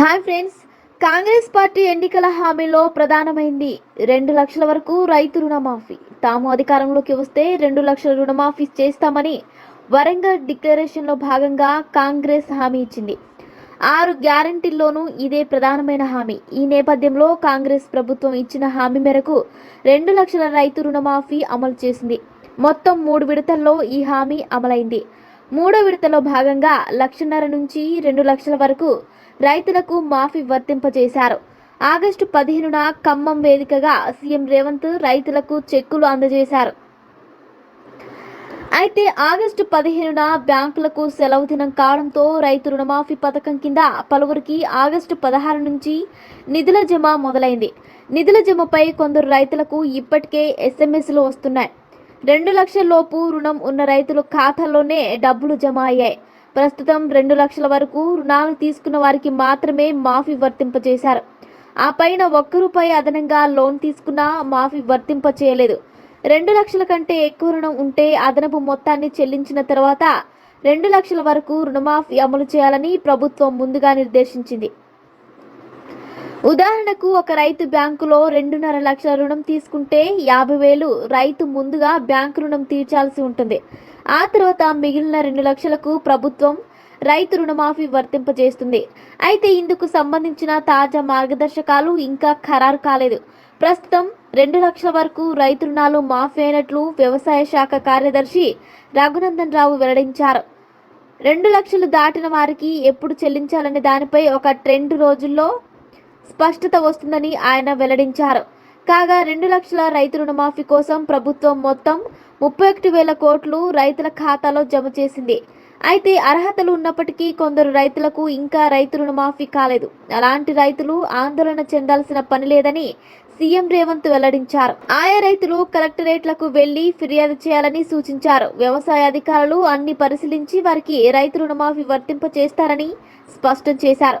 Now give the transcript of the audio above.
Hi friends Congress party ఎన్నికల హామీలో ప్రధానమైంది. రెండు లక్షల వరకు రైతు రుణమాఫీ. తాము అధికారంలోకి వస్తే రెండు లక్షల రుణమాఫీ చేస్తామని వరంగల్ డిక్లరేషన్లో భాగంగా కాంగ్రెస్ హామీ ఇచ్చింది. ఆరు గ్యారంటీల్లోనూ ఇదే ప్రధానమైన హామీ. ఈ నేపథ్యంలో కాంగ్రెస్ ప్రభుత్వం ఇచ్చిన హామీ మేరకు రెండు లక్షల రైతు రుణమాఫీ అమలు చేసింది. మొత్తం మూడు విడతల్లో ఈ హామీ అమలైంది. మూడో విడతలో భాగంగా లక్షన్నర నుంచి రెండు లక్షల వరకు రైతులకు మాఫీ వర్తింపజేశారు. ఆగస్టు పదిహేనున ఖమ్మం వేదికగా సీఎం రేవంత్ రైతులకు చెక్కులు అందజేశారు. అయితే ఆగస్టు పదిహేనున బ్యాంకులకు సెలవు దినం కావడంతో రైతు రుణమాఫీ పథకం కింద పలువురికి ఆగస్టు పదహారు నుంచి నిధుల జమ మొదలైంది. నిధుల జమపై కొందరు రైతులకు ఇప్పటికే ఎస్ఎంఎస్లు వస్తున్నాయి. రెండు లక్షల లోపు రుణం ఉన్న రైతుల ఖాతాలోనే డబ్బులు జమ అయ్యాయి. ప్రస్తుతం రెండు లక్షల వరకు రుణాలు తీసుకున్న వారికి మాత్రమే మాఫీ వర్తింపజేశారు. ఆ పైన ఒక్క రూపాయి అదనంగా లోన్ తీసుకున్నా మాఫీ వర్తింప చేయలేదు రెండు లక్షల కంటే ఎక్కువ రుణం ఉంటే అదనపు మొత్తాన్ని చెల్లించిన తర్వాత రెండు లక్షల వరకు రుణమాఫీ అమలు చేయాలని ప్రభుత్వం ముందుగా నిర్దేశించింది. ఉదాహరణకు ఒక రైతు బ్యాంకులో రెండున్నర లక్షల రుణం తీసుకుంటే యాభై వేలు రైతు ముందుగా బ్యాంకు రుణం తీర్చాల్సి ఉంటుంది. ఆ తర్వాత మిగిలిన రెండు లక్షలకు ప్రభుత్వం రైతు రుణమాఫీ వర్తింపజేస్తుంది. అయితే ఇందుకు సంబంధించిన తాజా మార్గదర్శకాలు ఇంకా ఖరారు కాలేదు. ప్రస్తుతం రెండు లక్షల వరకు రైతు రుణాలు మాఫీ అయినట్లు వ్యవసాయ శాఖ కార్యదర్శి రఘునందన్ రావు వెల్లడించారు. రెండు లక్షలు దాటిన వారికి ఎప్పుడు చెల్లించాలనే దానిపై ఒక ట్రెండ్ రోజుల్లో స్పష్టత వస్తుందని ఆయన వెల్లడించారు. కాగా రెండు లక్షల రైతు రుణమాఫీ కోసం ప్రభుత్వం మొత్తం ముప్పై ఒకటి వేల కోట్లు రైతుల ఖాతాలో జమ చేసింది. అయితే అర్హతలు ఉన్నప్పటికీ కొందరు రైతులకు ఇంకా రైతు రుణమాఫీ కాలేదు. అలాంటి రైతులు ఆందోళన చెందాల్సిన పని లేదని సీఎం రేవంత్ వెల్లడించారు. ఆయా రైతులు కలెక్టరేట్లకు వెళ్ళి ఫిర్యాదు చేయాలని సూచించారు. వ్యవసాయ అధికారులు అన్ని పరిశీలించి వారికి రైతు రుణమాఫీ వర్తింప చేస్తారని స్పష్టం చేశారు.